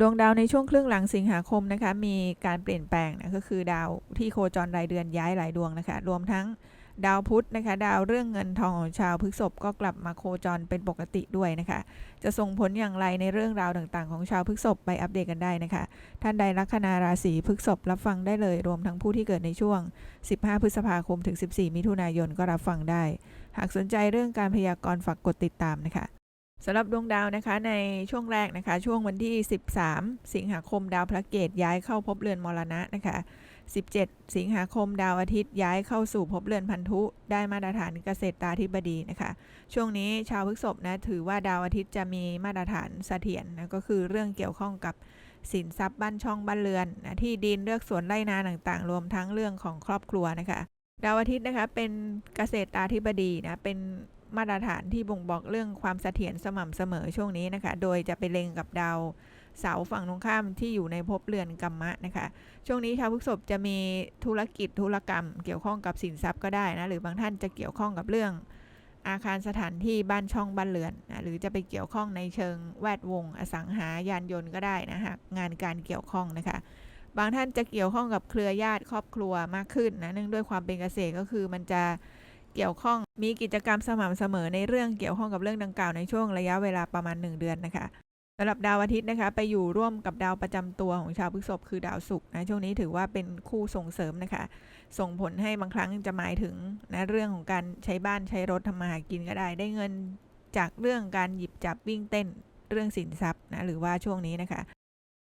ดวงดาวในช่วงครึ่งหลังสิงหาคมนะคะมีการเปลี่ยนแปลงนะก็คือดาวที่โคจรรายเดือนย้ายหลายดวงนะคะรวมทั้งดาวพุธนะคะดาวเรื่องเงินทองของชาวพฤษภก็กลับมาโคจรเป็นปกติด้วยนะคะ จะส่งผลอย่างไรในเรื่องราวต่างๆ ของชาวพฤษภไปอัปเดตกันได้นะคะ ท่านใดลัคนาราศีพฤษภรับฟังได้เลย รวมทั้งผู้ที่เกิดในช่วง 15 พฤษภาคมถึง 14 มิถุนายนก็รับฟังได้ หากสนใจเรื่องการพยากรณ์ฝากกดติดตามนะคะ สำหรับดวงดาวนะคะในช่วงแรกนะคะ ช่วงวันที่ 13 สิงหาคมดาวพระเกตย้ายเข้าภพเรือนมรณะนะคะ 17 สิงหาคมดาวอาทิตย์ย้ายเข้าสู่ภพเรือนพันธุได้มาตรฐานเกษตรตาธิบดีนะคะ ช่วงนี้ชาวพฤษภนะถือว่าดาวอาทิตย์จะมีมาตรฐานเสถียรนะก็คือเรื่องเกี่ยวข้องกับสินทรัพย์บ้านช่องบ้านเรือนนะที่ดินเลือกสวนไร่นาต่างๆ รวมทั้งเรื่องของครอบครัวนะคะ ดาวอาทิตย์นะคะเป็นเกษตรตาธิบดีนะเป็น มาตรฐานที่บ่งบอกเรื่องความเสถียรสม่ำเสมอช่วงนี้นะคะ โดยจะไปเล็งกับดาวเสาฝั่งตรงข้ามที่อยู่ในภพเรือนกัมมะนะคะ ช่วงนี้ชาวพฤษภจะมีธุรกิจธุรกรรม เกี่ยวข้องกับสินทรัพย์ก็ได้นะ หรือบางท่านจะเกี่ยวข้องกับเรื่องอาคารสถานที่บ้านช่องบ้านเรือนนะหรือจะไปเกี่ยวข้องในเชิงแวดวง อสังหายานยนต์ก็ได้นะหากงานการเกี่ยวข้องนะคะ บางท่านจะเกี่ยวข้องกับเครือญาติครอบครัวมากขึ้นนะเนื่องด้วยความเป็นเกษตรก็คือมันจะ เกี่ยวข้องมีกิจกรรมสม่ำเสมอในเรื่องเกี่ยวข้องกับเรื่องดังกล่าวในช่วงระยะเวลาประมาณ 1 เดือนนะคะสำหรับดาวอาทิตย์นะคะไปอยู่ร่วมกับดาวประจำตัวของชาวพฤษภคือดาวศุกร์นะช่วงนี้ถือว่าเป็นคู่ส่งเสริมนะคะ ส่งผลให้บางครั้งจะหมายถึงนะเรื่องของการใช้บ้านใช้รถทำมาหากินก็ได้ ได้เงินจากเรื่องการหยิบจับวิ่งเต้นเรื่องสินทรัพย์นะหรือว่าช่วงนี้นะคะ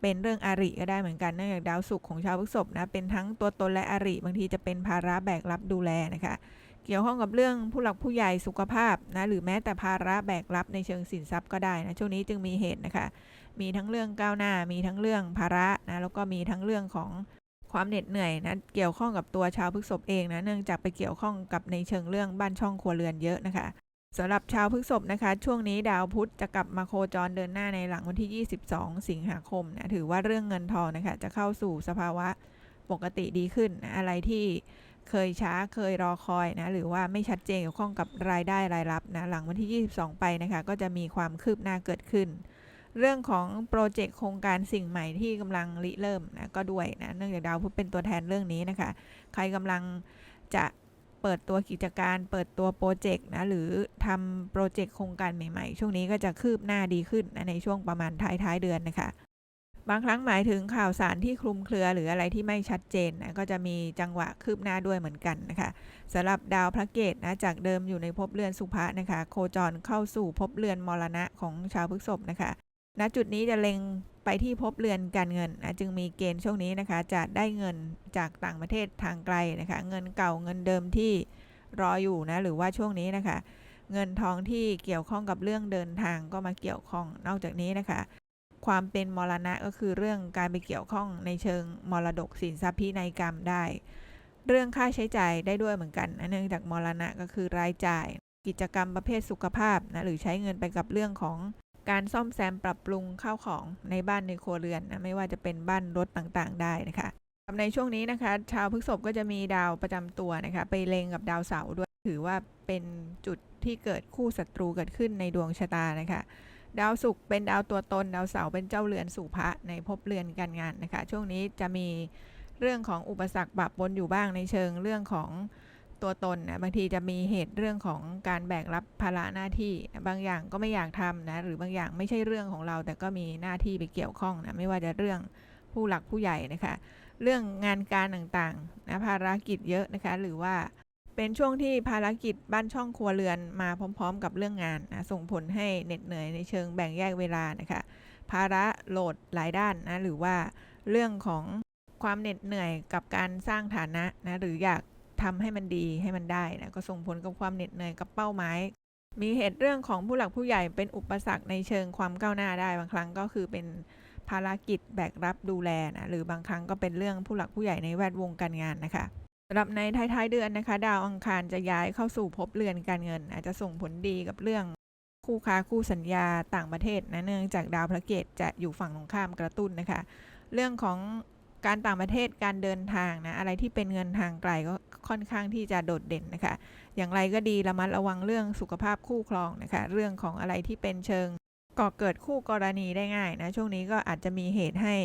เป็นเรื่องอาริก็ได้เหมือนกันเนื่องจากดาวศุกร์ของชาวพฤษภนะเป็นทั้งตัวตนและอาริบางทีจะเป็นภาระแบกรับดูแลนะคะ เกี่ยวข้องกับเรื่องผู้หลักผู้ใหญ่สุขภาพนะหรือแม้แต่ภาระแบกรับในเชิงสินทรัพย์ก็ได้นะช่วงนี้จึงมีเหตุนะคะ มีทั้งเรื่องก้าวหน้า มีทั้งเรื่องภาระนะแล้วก็มีทั้งเรื่องของความเหน็ดเหนื่อยนะเกี่ยวข้องกับตัวชาวพฤษภเองนะเนื่องจากไปเกี่ยวข้องกับในเชิงเรื่องบ้านช่องครัวเรือนเยอะนะคะสำหรับชาวพฤษภนะคะ ช่วงนี้ดาวพุธจะกลับมาโคจรเดินหน้าในหลังวันที่ 22 สิงหาคมนะถือว่าเรื่องเงินทองนะคะจะเข้าสู่สภาวะปกติดีขึ้นนะอะไรที่ เคยช้าเคยรอคอยนะหรือว่าไม่ชัดเจนเกี่ยวข้องกับรายได้รายรับนะหลังวันที่ 22 ไปนะคะก็จะมีความคืบหน้าเกิดขึ้น เรื่องของโปรเจกต์โครงการสิ่งใหม่ที่กำลังริเริ่มนะก็ด้วยนะเนื่องจากดาวพุธเป็นตัวแทนเรื่องนี้นะคะ ใครกำลังจะเปิดตัวกิจการ เปิดตัวโปรเจกต์นะหรือทำโปรเจกต์โครงการใหม่ๆ ช่วงนี้ก็จะคืบหน้าดีขึ้นนะในช่วงประมาณท้ายๆเดือนนะคะ บางครั้งหมายถึงข่าวสารที่คลุมเครือหรืออะไรที่ไม่ชัดเจนนะก็จะมีจังหวะคืบหน้าด้วยเหมือนกันนะคะสำหรับดาวพระเกตนะจากเดิมอยู่ในภพเรือนสุภะนะคะ โคจรเข้าสู่ภพเรือนมรณะของชาวพฤษภนะคะณจุดนี้จะเล็งไปที่ภพเรือนการเงินนะจึงมีเกณฑ์ช่วงนี้นะคะ จะได้เงินจากต่างประเทศทางไกลนะคะ เงินเก่าเงินเดิมที่รออยู่นะหรือว่าช่วงนี้นะคะ เงินทองที่เกี่ยวข้องกับเรื่องเดินทางก็มาเกี่ยวข้องนอกจากนี้นะคะ ความเป็นมรณะก็คือเรื่องการไปเกี่ยวข้องในเชิงมรดกสินทรัพย์พินัยกรรมได้ เรื่องค่าใช้จ่ายได้ด้วยเหมือนกันเนื่องจากมรณะก็คือรายจ่าย กิจกรรมประเภทสุขภาพนะหรือใช้เงินไปกับเรื่องของการซ่อมแซมปรับปรุงข้าวของในบ้านในครัวเรือนนะไม่ว่าจะเป็นบ้านรถต่างๆ ได้นะคะในช่วงนี้นะคะ ชาวพฤษภก็จะมีดาวประจำตัวนะคะ ไปเลงกับดาวเสาร์ด้วยถือว่าเป็นจุดที่เกิดคู่ศัตรูเกิดขึ้นในดวงชะตานะคะ ดาวศุกร์เป็นดาวตัวตน ดาวเสาร์เป็นเจ้าเรือนสู่พระในภพเรือนการงานนะคะ ช่วงนี้จะมีเรื่องของอุปสรรคปรับปนอยู่บ้างในเชิงเรื่องของตัวตนนะบางทีจะมีเหตุเรื่องของการแบกรับภาระหน้าที่นะบางอย่างก็ไม่อยากทำนะหรือบางอย่างไม่ใช่เรื่องของเรา แต่ก็มีหน้าที่ไปเกี่ยวข้องนะไม่ว่าจะเรื่องผู้หลักผู้ใหญ่นะคะ เรื่องงานการต่างๆนะภารกิจเยอะนะคะ หรือว่า เป็นช่วงที่ภารกิจบ้านช่องครัวเรือนมาพร้อม ๆ กับเรื่องงานนะส่งผลให้เหน็ดเหนื่อยในเชิงแบ่งแยกเวลานะคะภาระโหลดหลายด้านนะหรือว่าเรื่องของความเหน็ดเหนื่อยกับการสร้างฐานะนะหรืออยากทำให้มันดีให้มันได้นะก็ส่งผลกับความเหน็ดเหนื่อยกับเป้าหมาย มีเหตุเรื่องของผู้หลักผู้ใหญ่เป็นอุปสรรคในเชิงความก้าวหน้าได้บางครั้งก็คือเป็นภารกิจแบกรับดูแลนะหรือบางครั้งก็เป็นเรื่องผู้หลักผู้ใหญ่ในแวดวงการงานนะคะ สำหรับในท้ายๆเดือนนะคะ ดาวอังคารจะย้ายเข้าสู่ภพเรือนการเงิน อาจจะส่งผลดีกับเรื่องคู่ค้าคู่สัญญาต่างประเทศนะเนื่องจากดาวพระเกตจะอยู่ฝั่งตรงข้ามกระตุ้นนะคะ เรื่องของการต่างประเทศการเดินทางนะอะไรที่เป็นเงินทางไกลก็ค่อนข้างที่จะโดดเด่นนะคะ อย่างไรก็ดีระมัดระวังเรื่องสุขภาพคู่ครองนะคะ เรื่องของอะไรที่เป็นเชิงก่อเกิดคู่กรณีได้ง่ายนะช่วงนี้ก็อาจจะมีเหตุให้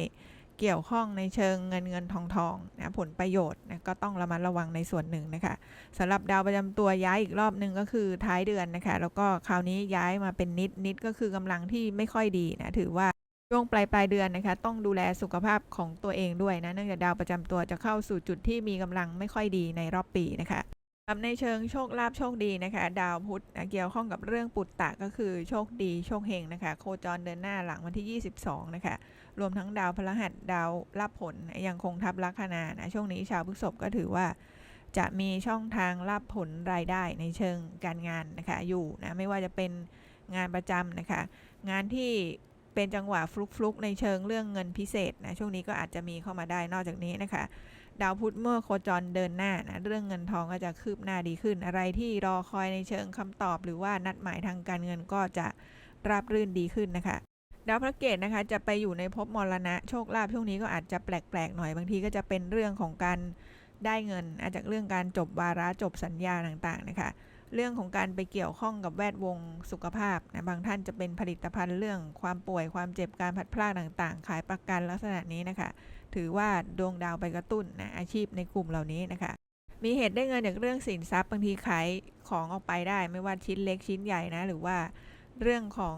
เกี่ยวข้องในเชิงเงินเงินทองทองนะผลประโยชน์นะก็ต้องระมัดระวังในส่วนหนึ่งนะคะสำหรับดาวประจำตัวย้ายอีกรอบหนึ่งก็คือท้ายเดือนนะคะแล้วก็คราวนี้ย้ายมาเป็นนิดนิดก็คือกำลังที่ไม่ค่อยดีนะถือว่าช่วงปลายปลายเดือนนะคะต้องดูแลสุขภาพของตัวเองด้วยนะเนื่องจากดาวประจำตัวจะเข้าสู่จุดที่มีกำลังไม่ค่อยดีในรอบปีนะคะ สำหรับในเชิงโชคลาภโชคดีนะคะ ดาวพุธนะเกี่ยวข้องกับเรื่องปุตตะก็คือโชคดีโชคเฮงนะคะ โคจรเดินหน้าหลังวันที่ 22 นะคะ รวมทั้งดาวพฤหัสดาวรับผลยังคงทับลัคนานะช่วงนี้ชาวพฤษภก็ถือว่า จะมีช่องทางรับผลรายได้ในเชิงการงานนะคะอยู่นะไม่ว่าจะเป็นงานประจำนะคะ งานที่เป็นจังหวะฟลุกๆในเชิงเรื่องเงินพิเศษนะช่วงนี้ก็อาจจะมีเข้ามาได้นอกจากนี้นะคะ ดาวพุธเมื่อโคจรเดินหน้านะเรื่องเงินทองก็จะคืบหน้าดีขึ้น อะไรที่รอคอยในเชิงคำตอบ หรือว่านัดหมายทางการเงินก็จะราบรื่นดีขึ้นนะคะดาวพระเกตนะคะจะไปอยู่ในภพมรณะโชคลาภช่วงนี้ก็อาจจะแปลกๆหน่อยบางทีก็จะเป็นเรื่องของการได้เงินอาจจะเรื่องการจบวาระจบสัญญาต่างๆนะคะ เรื่องของการไปเกี่ยวข้องกับแวดวงสุขภาพนะบางท่านจะเป็นผลิตภัณฑ์เรื่องความป่วยความเจ็บการพัดพลาดต่างๆ ขายประกันลักษณะนี้นะคะ ถือว่าดวงดาวไปกระตุ้นนะอาชีพในกลุ่มเหล่านี้นะคะ มีเหตุได้เงินจากเรื่องสินทรัพย์บางทีขายของออกไปได้ไม่ว่าชิ้นเล็กชิ้นใหญ่นะหรือว่าเรื่องของ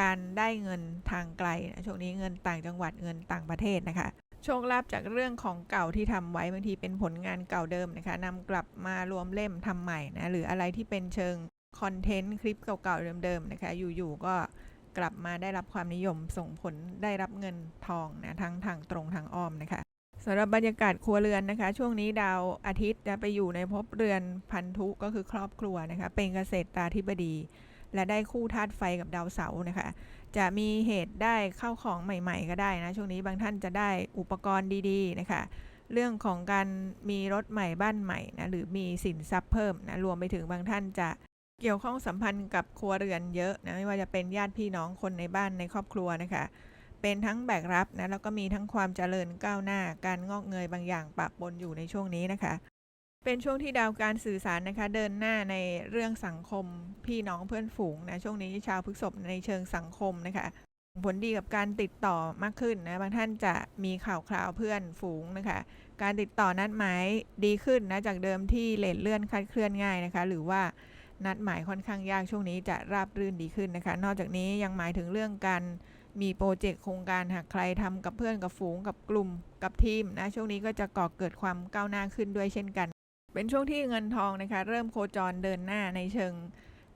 การได้เงินทางไกลนะช่วงนี้เงินต่างจังหวัดเงินต่างประเทศนะคะ โชคลาภจากเรื่องของเก่าที่ทำไว้บางทีเป็นผลงานเก่าเดิมนะคะนำกลับมารวมเล่มทำใหม่นะหรืออะไรที่เป็นเชิงคอนเทนต์คลิปเก่าๆเดิมๆนะคะอยู่ๆก็กลับมาได้รับความนิยมส่งผลได้รับเงินทองนะทั้งทางตรงทางอ้อมนะคะสำหรับบรรยากาศครัวเรือนนะคะ ช่วงนี้ดาวอาทิตย์จะไปอยู่ในภพเรือนพันธุก็คือครอบครัวนะคะเป็นเกษตรตาธิบดี และได้คู่ธาตุไฟกับดาวเสาร์นะคะ จะมีเหตุได้เข้าของใหม่ ๆ ก็ได้นะ ช่วงนี้บางท่านจะได้อุปกรณ์ดีๆนะคะ เรื่องของการมีรถใหม่บ้านใหม่นะหรือมีสินทรัพย์เพิ่มนะรวมไปถึงบางท่านจะเกี่ยวข้องสัมพันธ์กับครัวเรือนเยอะนะไม่ว่าจะเป็นญาติพี่น้องคนในบ้านในครอบครัวนะคะ เป็นทั้งแบกรับนะแล้วก็มีทั้งความเจริญก้าวหน้า การงอกเงยบางอย่างปะปนอยู่ในช่วงนี้นะคะ เป็นช่วงที่ดาวการสื่อสารนะคะ เดินหน้าในเรื่องสังคมพี่น้องเพื่อนฝูงนะช่วงนี้ชาวพฤษภในเชิงสังคมนะคะผลดีกับการติดต่อมากขึ้นนะบางท่านจะมีข่าวคราวเพื่อนฝูงนะคะ การติดต่อนัดหมายดีขึ้นนะจากเดิมที่เลทเลื่อนคลาดเคลื่อนง่ายนะคะ หรือว่านัดหมายค่อนข้างยากช่วงนี้จะราบรื่นดีขึ้นนะคะ นอกจากนี้ยังหมายถึงเรื่องการมีโปรเจกต์โครงการหากใครทำกับเพื่อนกับฝูงกับกลุ่มกับทีมนะช่วงนี้ก็จะก่อเกิดความก้าวหน้าขึ้นด้วยเช่นกัน เป็นช่วงที่เงินทองนะคะ เริ่มโคจรเดินหน้าในเชิง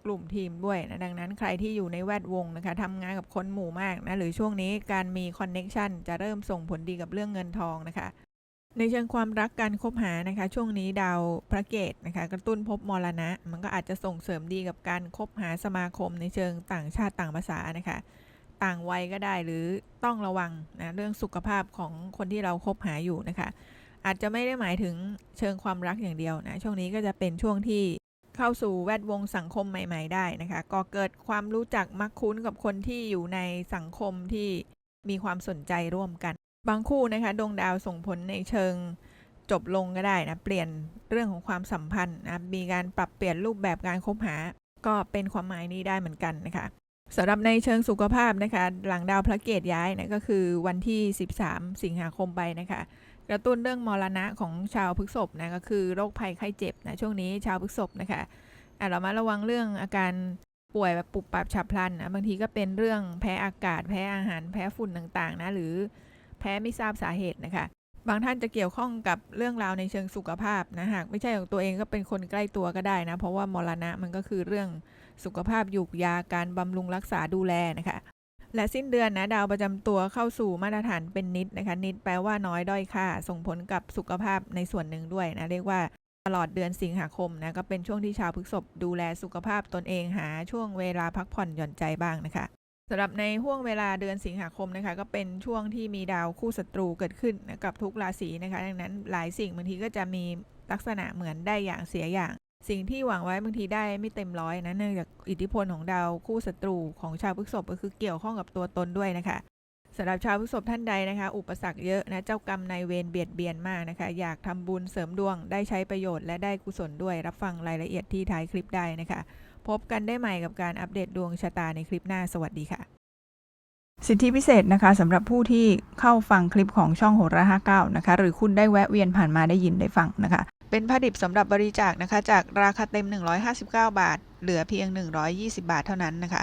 กลุ่มทีมด้วยนะดังนั้นใครที่อยู่ในแวดวงนะคะทำงานกับคนหมู่มากนะหรือช่วงนี้การมีคอนเน็ชันจะเริ่มส่งผลดีกับเรื่องเงินทองนะคะในเชิงความรักการคบหานะคะ ช่วงนี้ดาวพระเกตนะคะ กระตุ้นพบมรณะ มันก็อาจจะส่งเสริมดีกับการคบหาสมาคมในเชิงต่างชาติต่างภาษานะคะ ต่างวัยก็ได้หรือต้องระวังนะเรื่องสุขภาพของคนที่เราคบหาอยู่นะคะ อาจจะไม่ได้หมายถึงเชิงความรักอย่างเดียวนะ ช่วงนี้ก็จะเป็นช่วงที่เข้าสู่แวดวงสังคมใหม่ ๆ ได้นะคะ ก็เกิดความรู้จักมักคุ้นกับคนที่อยู่ในสังคมที่มีความสนใจร่วมกัน บางคู่นะคะดวงดาวส่งผลในเชิงจบลงก็ได้นะเปลี่ยนเรื่องของความสัมพันธ์นะมีการปรับเปลี่ยนรูปแบบการคบหา ก็เป็นความหมายนี้ได้เหมือนกันนะคะสำหรับในเชิงสุขภาพนะคะ หลังดาวพระเกตย้ายนะก็คือวันที่ 13 สิงหาคมไปนะคะ กระตุ้นเรื่องมรณะของชาวพฤษภนะก็คือโรคภัยไข้เจ็บนะช่วงนี้ชาวพฤษภนะคะอะเรามาระวังเรื่องอาการป่วยแบบปุบปับฉับพลันนะบางทีก็เป็นเรื่องแพ้อากาศ แพ้อาหาร แพ้ฝุ่นต่างๆนะหรือแพ้ไม่ทราบสาเหตุนะคะบางท่านจะเกี่ยวข้องกับเรื่องราวในเชิงสุขภาพนะหากไม่ใช่ของตัวเองก็เป็นคนใกล้ตัวก็ได้นะ เพราะว่ามรณะมันก็คือเรื่องสุขภาพยุกยาการบำรุงรักษาดูแลนะคะ และสิ้นเดือนนะดาวประจำตัวเข้าสู่มาตรฐานเป็นนิดนะคะ นิดแปลว่าน้อยด้อยค่า ส่งผลกับสุขภาพในส่วนหนึ่งด้วยนะเรียกว่าตลอดเดือนสิงหาคมนะก็เป็นช่วงที่ชาวพฤษภดูแลสุขภาพตนเองหาช่วงเวลาพักผ่อนหย่อนใจบ้างนะคะสำหรับในห่วงเวลาเดือนสิงหาคมนะคะ ก็เป็นช่วงที่มีดาวคู่ศัตรูเกิดขึ้นนะกับทุกราศีนะคะ ดังนั้นหลายสิ่งบางทีก็จะมีลักษณะเหมือนได้อย่างเสียอย่าง สิ่งที่หวังไว้บางทีได้ไม่เต็มร้อยนะเนื่องจากอิทธิพลของดาวคู่ศัตรูของชาวพฤษภก็คือเกี่ยวข้องกับตัวตนด้วยนะคะสำหรับชาวพฤษภท่านใดนะคะ อุปสรรคเยอะนะเจ้ากรรมนายเวรเบียดเบียนมากนะคะ อยากทำบุญเสริมดวงได้ใช้ประโยชน์และได้กุศลด้วย รับฟังรายละเอียดที่ท้ายคลิปได้นะคะ พบกันได้ใหม่กับการอัปเดตดวงชะตาในคลิปหน้าสวัสดีค่ะ สิทธิพิเศษนะคะสำหรับผู้ที่เข้าฟังคลิปของช่องโหราห้าเก้านะคะ หรือคุณได้แวะเวียนผ่านมาได้ยินได้ฟังนะคะ เป็นผ้าดิบสำหรับบริจาคนะคะ จากราคาเต็ม 159 บาท เหลือเพียง 120 บาทเท่านั้นนะคะ